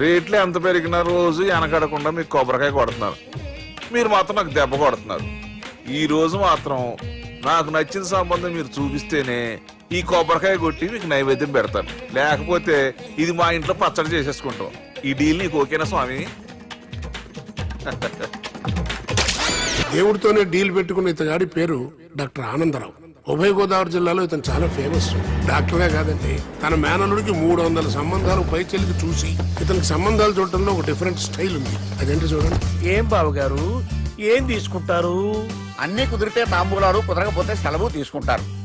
రేట్లు ఎంత పెరిగినా రోజు వెనకడకుండా మీకు కొబ్బరికాయ కొడుతున్నారు. మీరు మాత్రం నాకు దెబ్బ కొడుతున్నారు. ఈ రోజు మాత్రం నాకు నచ్చిన సంబంధం మీరు చూపిస్తేనే ఈ కొబ్బరికాయ కొట్టి మీకు నైవేద్యం పెడతాను. లేకపోతే ఇది మా ఇంట్లో పచ్చడి చేసేసుకుంటాం. ఈ డీల్ నీకు ఓకేనా స్వామి? దేవుడితోనే డీల్ పెట్టుకున్న ఇతగాడి పేరు డాక్టర్ ఆనందరావు. ఉభయ గోదావరి జిల్లాలో ఇతను చాలా ఫేమస్. డాక్టరే కాదండి తన మేనలుడికి మూడు వందల సంబంధాలు పైచెలికి చూసి ఇతనికి సంబంధాలు చూడటంలో ఒక డిఫరెంట్ స్టైల్ ఉంది. అదేంటి చూడండి. ఏం బావగారు? ఏం తీసుకుంటారు? అన్ని కుదిరితే తాంబూలాలు కుదరకపోతే సెలవు తీసుకుంటారు.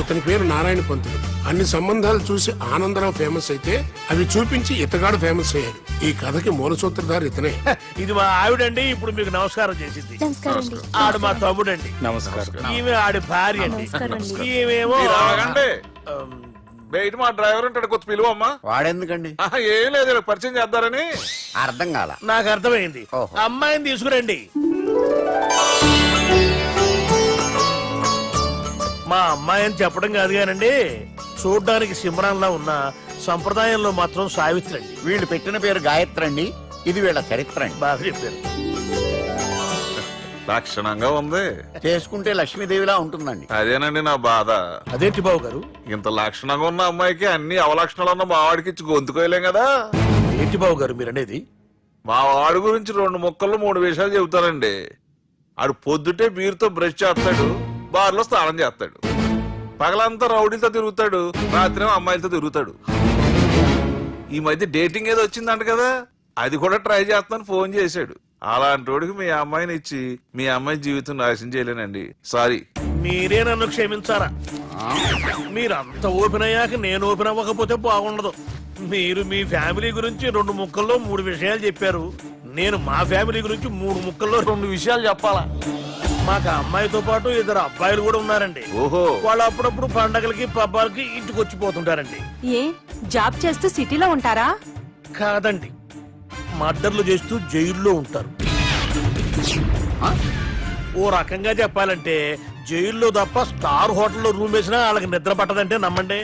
ఇతని పేరు నారాయణ పంతులు. అన్ని సంబంధాలు చూసి ఆనందరావు ఫేమస్ అయితే అవి చూపించి ఇతగాడు ఫేమస్ అయ్యాడు. ఈ కథకి మూల సూత్రధారి ఇతనే ఇది మా ఆవిడండి ఇప్పుడు మీకు నమస్కారం చేసింది. నమస్కారం అండి. ఆడు మా తమ్ముడండి. నమస్కారం. ఈమె ఆడి భార్య అండి. ఈమెమో బయట మా డ్రైవర్ ఉంటాడు కొత్త పిలువమ్మా. వాడెందుకండి? ఆహా, ఏం లేదు పరిచయం చేద్దారని. అర్థం కాల. నాకు అర్థమైంది. అమ్మాయిని తీసుకురండి. మా అమ్మాయి అని చెప్పడం కాదు కానండి చూడ్డానికి సింహరాన్లా ఉన్న సంప్రదాయంలో మాత్రం సావిత్రి అండి వీళ్ళు పెట్టిన పేరు గాయత్రి అండి ఇది వీళ్ళ చరిత్ర అండి. బాగా చెప్పారు. లక్షణంగా ఉంది. చేసుకుంటే లక్ష్మీదేవిలా ఉంటుందండి. అదేనండి నా బాధ. అదేంటి బాబు గారు? ఇంత లక్షణంగా ఉన్న అమ్మాయికి అన్ని అవలక్షణాలు ఉన్న మావాడికి ఇచ్చి గొంతుకోయలేం కదా? ఏంటి బాబు గారు మీరు అనేది మా వాడి గురించి రెండు ముక్కలు మూడు విషయాలు చెబుతానండి ఆడు పొద్దుటే బీరుతో బ్రష్ చేస్తాడు. బార్లో స్నానం చేస్తాడు. పగలంతా రౌడీలతో తిరుగుతాడు రాత్రి అమ్మాయిలతో తిరుగుతాడు. ఈ మధ్య డేటింగ్ ఏదో వచ్చిందంట కదా? అది కూడా ట్రై చేస్తాను ఫోన్ చేశాడు. అలాంటి వాడికి మీ అమ్మాయిని ఇచ్చి మీ అమ్మాయి జీవితం నాశనం చేయలేనండి. సారీ. మీరే నన్ను క్షమించారా? మీరు ఓపెన్ అయ్యాక నేను ఓపెన్ అవ్వకపోతే బాగుండదు. మీరు మీ ఫ్యామిలీ గురించి రెండు ముక్కల్లో మూడు విషయాలు చెప్పారు. నేను మా ఫ్యామిలీ గురించి మూడు ముక్కల్లో రెండు విషయాలు చెప్పాలా? మాకు అమ్మాయితో పాటు ఇద్దరు అబ్బాయిలు కూడా ఉన్నారండి. ఓహో. వాళ్ళు అప్పుడప్పుడు పండగలకి పబ్బాలకి ఇంటికి వచ్చిపోతుంటారండి ఏ జాబ్ చేస్తూ సిటీలో ఉంటారా? కాదండి. మర్డర్లు చేస్తూ జైల్లో ఉంటారు. ఓ రకంగా చెప్పాలంటే జైల్లో తప్ప స్టార్ హోటల్లో రూమ్ వేసినా వాళ్ళకి నిద్ర పట్టదంటే నమ్మండి.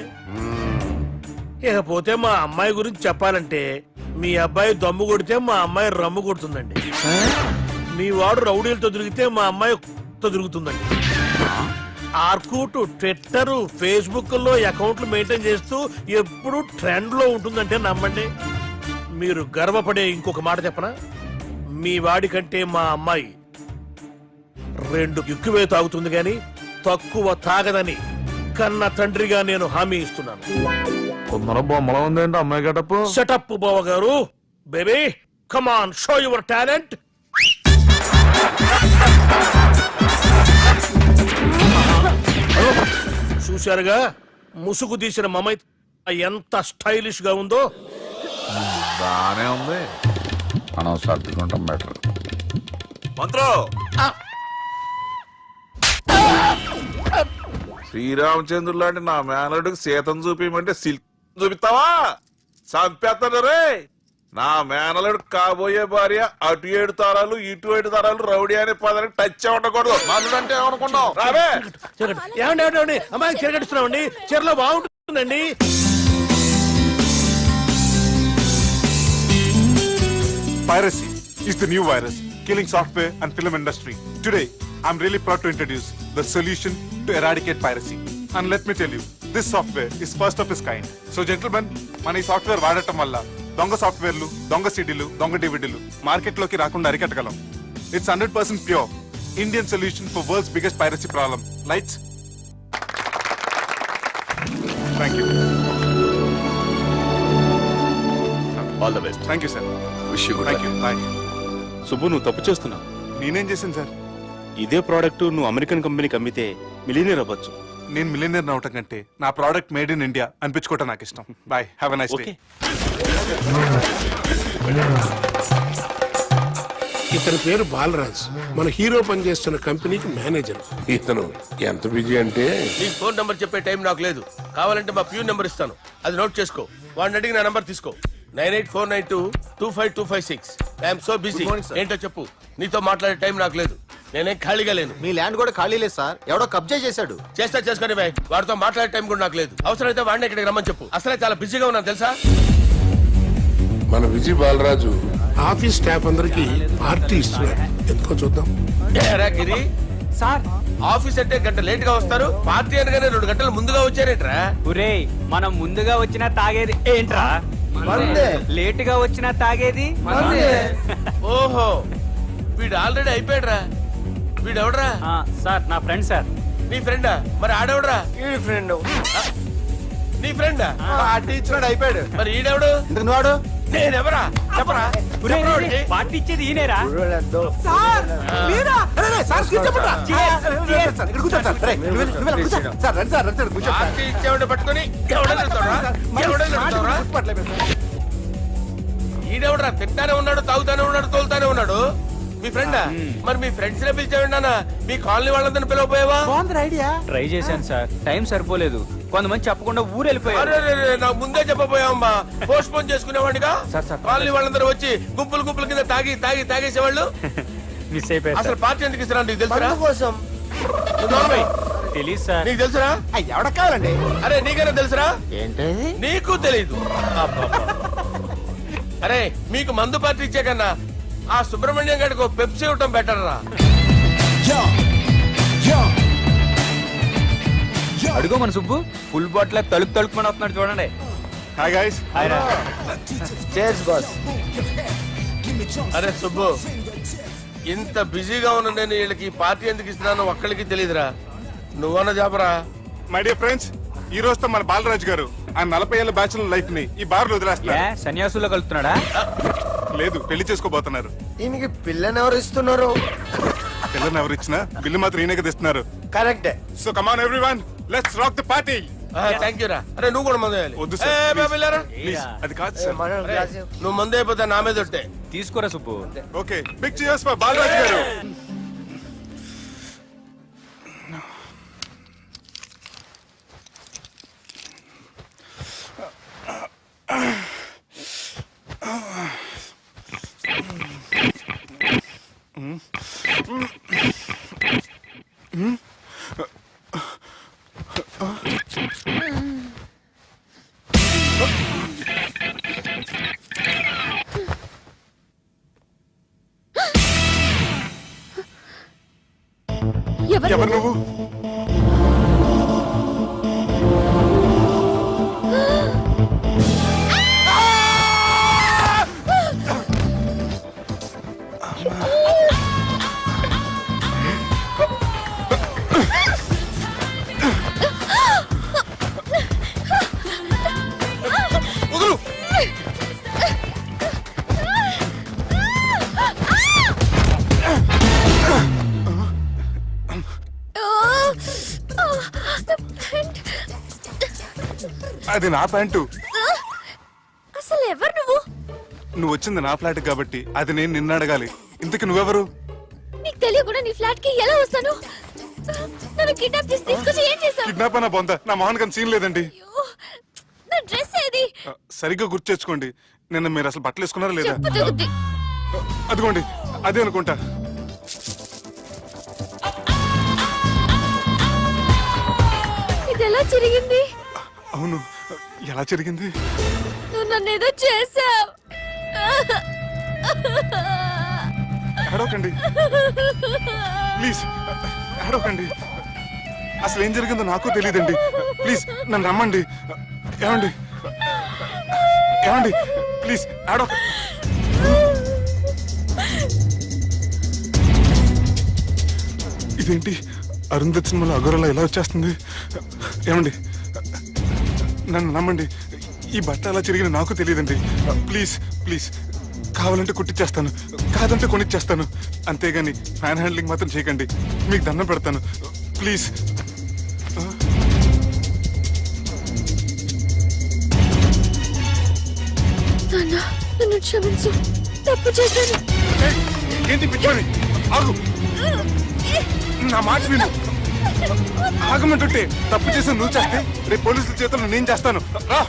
ఇకపోతే మా అమ్మాయి గురించి చెప్పాలంటే మీ అబ్బాయి దమ్ము కొడితే మా అమ్మాయి రమ్ము కొడుతుందండి. మీ వాడు రౌడీలతో తిరిగితే మా అమ్మాయి తో తిరుగుతుందండి ఆర్కూట్ ట్విట్టర్ ఫేస్బుక్లో అకౌంట్లు మెయింటైన్ చేస్తూ ఎప్పుడు ట్రెండ్లో ఉంటుందంటే నమ్మండి. మీరు గర్వపడే ఇంకొక మాట చెప్పనా? మీ వాడి కంటే మా అమ్మాయి రెండు ఎక్కువే తాగుతుంది గాని తక్కువ తాగదని కన్న తండ్రిగా నేను హామీ ఇస్తున్నాను. కొందరు బొమ్మలో ఉందండి అమ్మాయి గడప సెటప్ బావ గారు baby come on show your talent చూశారుగా? ముసుగు తీసిన మమై ఎంత స్టైలిష్గా ఉందో. బానే ఉంది. మనం సర్దుకుంటాం బెటర్. మంత్రో! శ్రీరామచంద్రుడు లాంటి నా మేనడుకి సీతను చూపించమంటే సిల్క్ చూపిస్తావా? చంపేస్తాను రే! నా మేనలుడు కాబోయే భార్య అటు ఏడు తరాలు ఇటు ఏడు తరాలు రౌడీ అనే పదానికి టచ్ ఉండకూడదు మనుడు అంటే ఏమనుకున్నావు రావే. ఏమండి ఏమండి, అమ్మాయి చిరగడుస్తున్నామండి చీరలో బాగుంటుందండి Piracy is the new virus killing software and film industry. Today, I'm really proud to introduce the solution to eradicate piracy. And let me tell you, this software is first of its kind. So gentlemen, మన ఈ software వాడటం వల్ల దొంగ సాఫ్ట్వేర్లు దొంగ సీడీలు దొంగ డివిడీలు మార్కెట్లోకి రాకుండా అరికట్టగలం. It's hundred percent pure Indian solution for world's biggest piracy problem lights thank you all the best thank you sir wish you thank you bye Subbu నువ్వు తప్పు చేస్తున్నావు. నేనేం చేశాను సార్ ఇదే ప్రోడక్ట్ నువ్వు అమెరికన్ కంపెనీకి అమ్మితే మిలీనియర్ అవ్వచ్చు. నేను మిలియనర్ అవటం కంటే నా ప్రోడక్ట్ మేడ్ ఇన్ ఇండియా అనిపించుకోవటం నాకు ఇష్టం. Bye have a nice day ఇతని పేరు బాలరాజ్. మన హీరో పనిచేస్తున్న కంపెనీకి మేనేజర్. ఇతను ఎంత బిజీ అంటే? నీ ఫోన్ నంబర్ చెప్పే టైం నాకు లేదు. కావాలంటే మా ప్యూన్ నెంబర్ ఇస్తాను. అది నోట్ చేసుకో. వాడిని అడిగి నా నంబర్ తీసుకో. Nine eight four nine two two five two five six. I'm so busy. ఏంటో చెప్పు. నీతో మాట్లాడే టైం నాకు లేదు. నేనేం ఖాళీగా లేను. మీ ల్యాండ్ కూడా ఖాళీ లేదు సార్. ఎవడో కబ్జా చేశాడు. చేస్తా చేసుకొని బాయ్. వాడితో మాట్లాడే టైం కూడా నాకు లేదు. అవసరమైతే వాడిని ఇక్కడికి రమ్మని చెప్పు. అసలే చాలా బిజీగా ఉన్నాను తెలుసా? మన విజయ్ బాలరాజు ఆఫీస్ స్టాఫ్ అందరికి పార్టీ ఇస్తున్నాడు ఎందుకో చూద్దాం. ఏరా గిరి? సార్. ఆఫీస్ అంటే గంట లేట్గా వస్తారు. పార్టీ అనగానే రెండు గంటలు ముందుగా వచ్చారేట్రా? ఒరే మనం ముందుగా వచ్చినా తాగేది ఏంట్రా? లేట్గా వచ్చినా తాగేది? ఓహో వీడు ఆల్రెడీ అయిపోయాడురా. వీడు ఎవడరా ఆ, సార్ నా ఫ్రెండ్ సార్ నీ ఫ్రెండా మరి ఆడెవడరా ఈ ఫ్రెండ్ నీ ఫ్రెండా పార్టీ ఇచ్చినాడు అయిపోయాడు మరి ఈడెవడు నువ్వాడు నేనెవరా చెప్పరా? పార్టీ ఇచ్చేది ఇచ్చేవాడిని పట్టుకొని? ఈడెవడరా తింటానే ఉన్నాడు తాగుతానే ఉన్నాడు తోలుతానే ఉన్నాడు మీ ఫ్రెండా మరి మీ ఫ్రెండ్స్ నే పిలిచాడు మీ కాలనీ వాళ్ళందరిని పిలవపోయావా ట్రై చేశాను సార్. టైం సరిపోలేదు. కొంతమంది చెప్పకుండా ఊరు వెళ్ళిపోయారు అరే, నాకు ముందే చెప్పబోయావమ్మా. Post phone చేసుకునేవాడిగా sir, sir. Colony వాళ్ళందరూ వచ్చి గుంపులు గుంపుల కింద తాగి తాగి తాగేసేవాళ్ళు? మిస్ అయిపోయారు అసలు. పార్టీ ఎందుకు ఇస్తారా నీకు తెలుసురా? కోసం. తెలీదు సార్. నీకు తెలుసురా? ఎవడ కావాలండి? అరే నీకైనా తెలుసురా? ఏంటి? నీకు తెలీదు. అరే మీకు మందు పార్టీ ఇచ్చే కన్నా ఆ సుబ్రహ్మణ్యం గారికి ఒక పెప్సీ ఇవ్వటం బెటర్ రా. అడుగో మన సుబ్బు ఫుల్ బాటిల్ తలుపు తలుపుకొని వస్తున్నాడు చూడండి. హాయ్ గైస్ ఆయన చేర్స్ బాస్ అరే సుబ్బు ఇంత బిజీగా ఉన్న నేను వీళ్ళకి ఈ పార్టీ ఎందుకు ఇస్తున్నాను ఒక్కడికి తెలియదురా నువ్వన్న జాబరా? మై డియర్ ఫ్రెండ్స్ ఈ రోజుతో మన బాలరాజు గారు ఆ నలభై ఏళ్ళ బ్యాచులర్ లైఫ్ని ఈ బార్లో ఏ వదిలేస్తున్నారు సన్యాసుల్లో కలుపుతున్నాడా? లేదు పెళ్ళి చేసుకోబోతున్నారు. దీనికి పిల్లని ఎవరు ఇస్తున్నారు? పిల్లల్ని ఎవరు ఇచ్చినా బిల్లు మాత్రం ఈయనకి తెస్తున్నారు. కరెక్టే. So come on everyone let's rock the party thank you రా. అరే నువ్వు కూడా మందు వేయాలి. వద్దు సార్? ప్లీజ్ అది కాదు సార్ నువ్వు మందు అయిపోతే నా మీద ఒట్టే. తీసుకోరా Subbu. Okay big cheers for Balaraju garu. ఎవరు అది నా ప్యాంటు. అసలు ఎవరు నువ్వు? నువ్వు వచ్చింది నా ఫ్లాట్ కాబట్టి అది నేను నిన్ను అడగాలి. ఇంతకు నువ్వెవరు? నీకు తెలియకుండా నీ ఫ్లాట్కి ఎలా వస్తాను? నన్ను కిడ్నాప్ చేసి తీసుకొచ్చి ఏం చేశావు? కిడ్నాప్ అన్న బొంద. నా మోహన్ గారి సీన్ లేదండి. నా డ్రెస్ ఏది? సరిగ్గా గుర్తు తెచ్చుకోండి. నిన్న మీరు అసలు బట్టలు వేసుకున్నారా లేదా? చెప్పు తగ్గుద్ది అదిగోండి అదే అనుకుంటా. ఇది ఎలా జరిగింది అవును. ఎలా జరిగింది? నువ్వు నన్ను ఏదో చేసావు. ఏడవకండి. ప్లీజ్ ఏడవకండి. అసలు ఏం జరిగిందో నాకు తెలియదండి ప్లీజ్ నన్ను రమ్మండి. ఏమండి? ఏమండి? ప్లీజ్ ఏడవ ఇదేంటి? అరుంధత్ సినిమాలో అగోరలా ఎలా వచ్చేస్తుంది? ఏమండి? నన్ను నమ్మండి. ఈ బట్ట అలా తిరిగిన నాకు తెలియదండి. Please please. కావాలంటే కుట్టిచ్చేస్తాను. కాదంటే కొనిచ్చేస్తాను. అంతేగాని ఫ్యాన్ హ్యాండ్లింగ్ మాత్రం చేయకండి. మీకు దండం పెడతాను. ప్లీజ్. నాన్న నన్ను క్షమించు. తప్పు చేశాను. ఏయ్, ఏంటి పిచ్చోని ఆగు. నా మాట విను. ఆగమంటుంటే తప్పు చేసి నువ్వు చేస్తే రేపు పోలీసుల చేతులు నేను చేస్తాను. రా.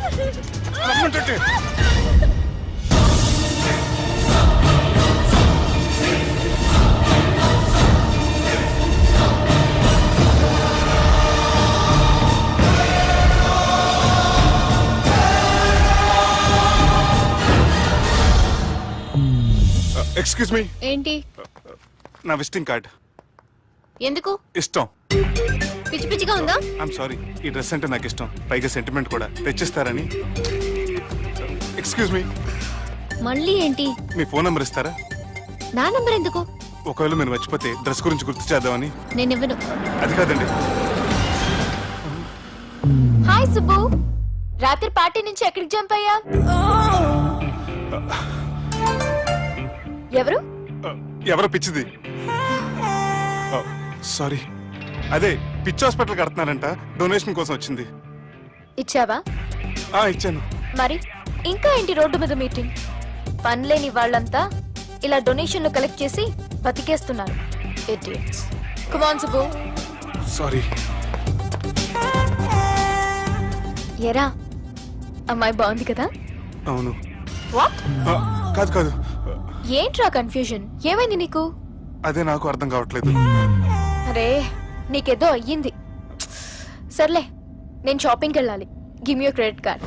Excuse me hmm. uh, ఏంటి? Uh, uh, నా విజిటింగ్ కార్డ్. ఎందుకు? ఇష్టం. పిచ్చి పిచ్చిగా ఉందా? ఐఎమ్ సారీ ఈ డ్రెస్ అంటే నాకు ఇష్టం. పైగా సెంటిమెంట్ కూడా. తెచ్చిస్తారని. ఎక్స్క్యూజ్ మీ మళ్ళీ ఏంటి? మీ ఫోన్ నెంబర్ ఇస్తారా? నా నంబర్ ఎందుకు? ఒకవేళ మీరు మర్చిపోతే డ్రెస్ గురించి గుర్తు చేద్దామని. నేను ఇవ్వను. అది కాదండి. హాయ్ సుబ్బు రాత్రి పార్టీ నుంచి ఎక్కడికి జంప్ అయ్యా? ఎవరు? Uh, ఎవరో పిచ్చిది. సారీ. అదే పిచ్చి హాస్పిటల్ కడుతున్నారంట. డొనేషన్ కోసం వచ్చింది. ఇచ్చావా? ఆ ఇచ్చాను. మరి ఇంకా ఏంటి రోడ్డు మీద మీటింగ్? పనిలేని వాళ్ళంతా ఇలా డొనేషన్లు కలెక్ట్ చేసి బతికేస్తున్నారు. సుబ్బు సారీ. ఎరా అమ్మాయి బాగుంది కదా? అవును. వాట్ ఆ, కాదు కాదు. ఏంట్రా కన్ఫ్యూజన్ ఏమైంది నీకు? అదే నాకు అర్థం కావట్లేదు. అరే నీకేదో అయ్యింది. సర్లే నేను షాపింగ్కి వెళ్ళాలి గిమ్ యూ క్రెడిట్ కార్డ్.